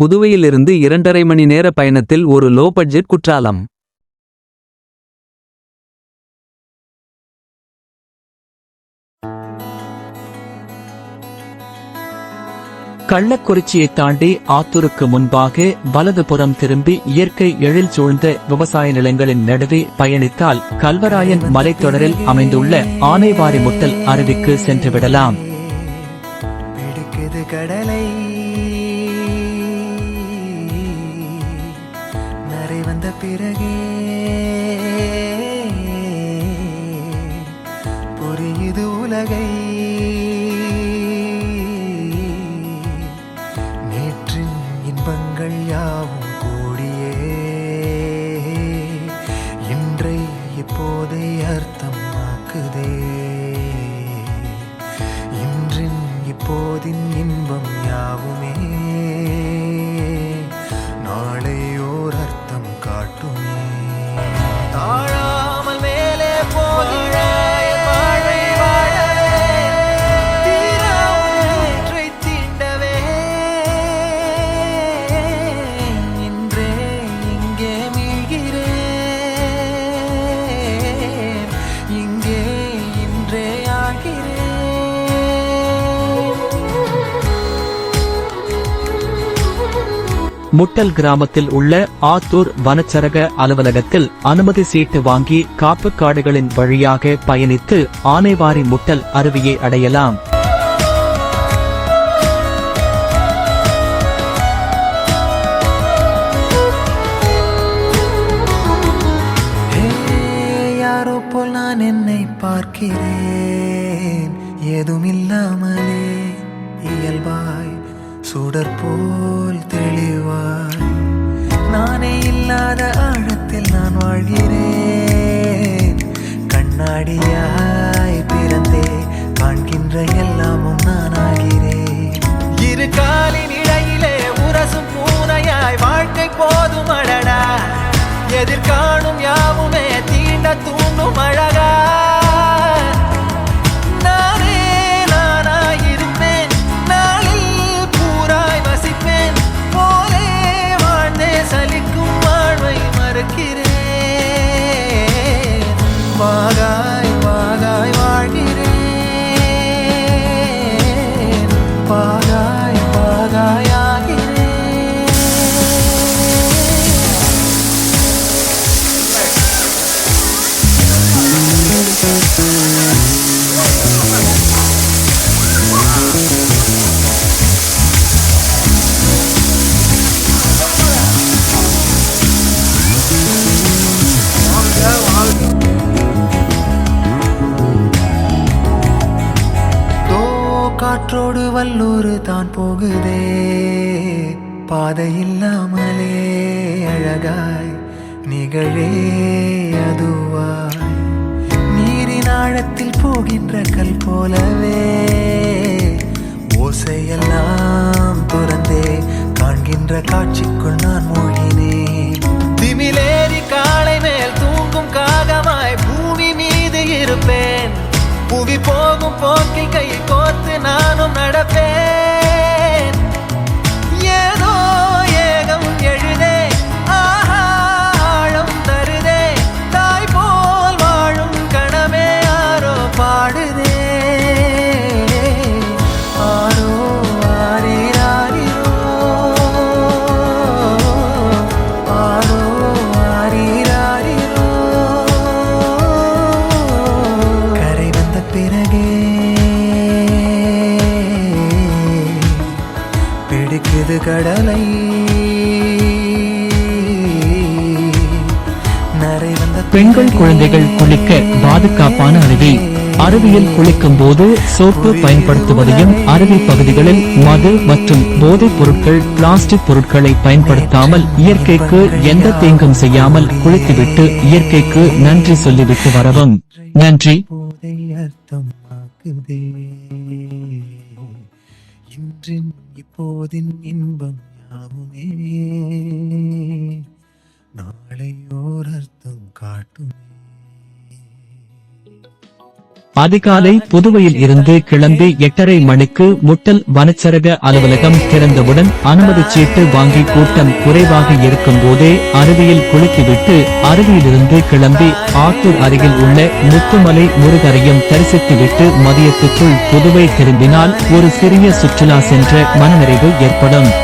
புதுவையிலிருந்து இரண்டரை மணி நேர பயணத்தில் ஒரு லோ பட்ஜெட் குற்றாலம். கள்ளக்குறிச்சியை தாண்டி ஆத்தூருக்கு முன்பாக வலதுபுறம் திரும்பி இயற்கை எழில் சூழ்ந்த விவசாய நிலங்களின் நடுவே பயணித்தால் கல்வராயன் மலைத்தொடரில் அமைந்துள்ள ஆனைவாரி முட்டல் அருவிக்கு சென்று விடலாம் கடலை. வந்த பிறகே புரியுது உலகை. நேற்று இன்பங்கள் யாவும் கூடியே. இன்றை இப்போதை அர்த்தம் ஆக்குதே. இன்றின் இப்போதின் இன்பம் யாவும் முட்டல் கிராமத்தில் உள்ள ஆத்தூர் வனச்சரக அலுவலகத்தில் அனுமதி சீட்டு வாங்கி காப்பு காடுகளின் வழியாக பயணித்து ஆனைவாரி முட்டல் அருவியை அடையலாம். யாரோ போல் நான் என்னை பார்க்கிறேன். சுடர் போல் தெளிவாய். நானே இல்லாத ஆழத்தில் நான் வாழ்கிறேன். கண்ணாடியாய் பிறந்தே காண்கின்ற எல்லாமும் நான் ஆகிறேன். இரு காலின் இடையிலே உரசும் பூனையாய் வாழ்க்கை போதும் அடடா. காற்றோடு வல்லூறு தான் போகுதே. பாதை இல்லாமலே அழகாய் நிகழே அதுவாய். நீரின் ஆழத்தில் போகின்ற கல் போலவே ஓசையெல்லாம் துறந்தே. காண்கின்ற காட்சிக்குள் நான் மூழ்கினேன் கடலை. பெண்கள் குழந்தைகள் குளிக்க பாதுகாப்பான அருவி. அருவியில் குளிக்கும் போது சோப்பு பயன்படுத்துவதையும் அருவி பகுதிகளில் மது மற்றும் போதைப் பொருட்கள் பிளாஸ்டிக் பொருட்களை பயன்படுத்தாமல் இயற்கைக்கு எந்த தீங்கும் செய்யாமல் குளித்துவிட்டு இயற்கைக்கு நன்றி சொல்லிவிட்டு வரவும். நன்றி. இன்றின் இப்போதின் இன்பம் யாவுமே. அதிகாலை புதுவையில் இருந்து கிளம்பி எட்டரை மணிக்கு முட்டல் வனச்சரக அலுவலகம் திறந்தவுடன் அனுமதி சீட்டு வாங்கி கூட்டம் குறைவாக இருக்கும் போதே அருவியில் குளித்துவிட்டு அருவியிலிருந்து கிளம்பி ஆத்தூர் அருகில் உள்ள முத்துமலை முருகரையும் தரிசித்துவிட்டு மதியத்துக்குள் புதுவை திரும்பினால் ஒரு சிறிய சுற்றுலா சென்ற மனநிறைவு ஏற்படும்.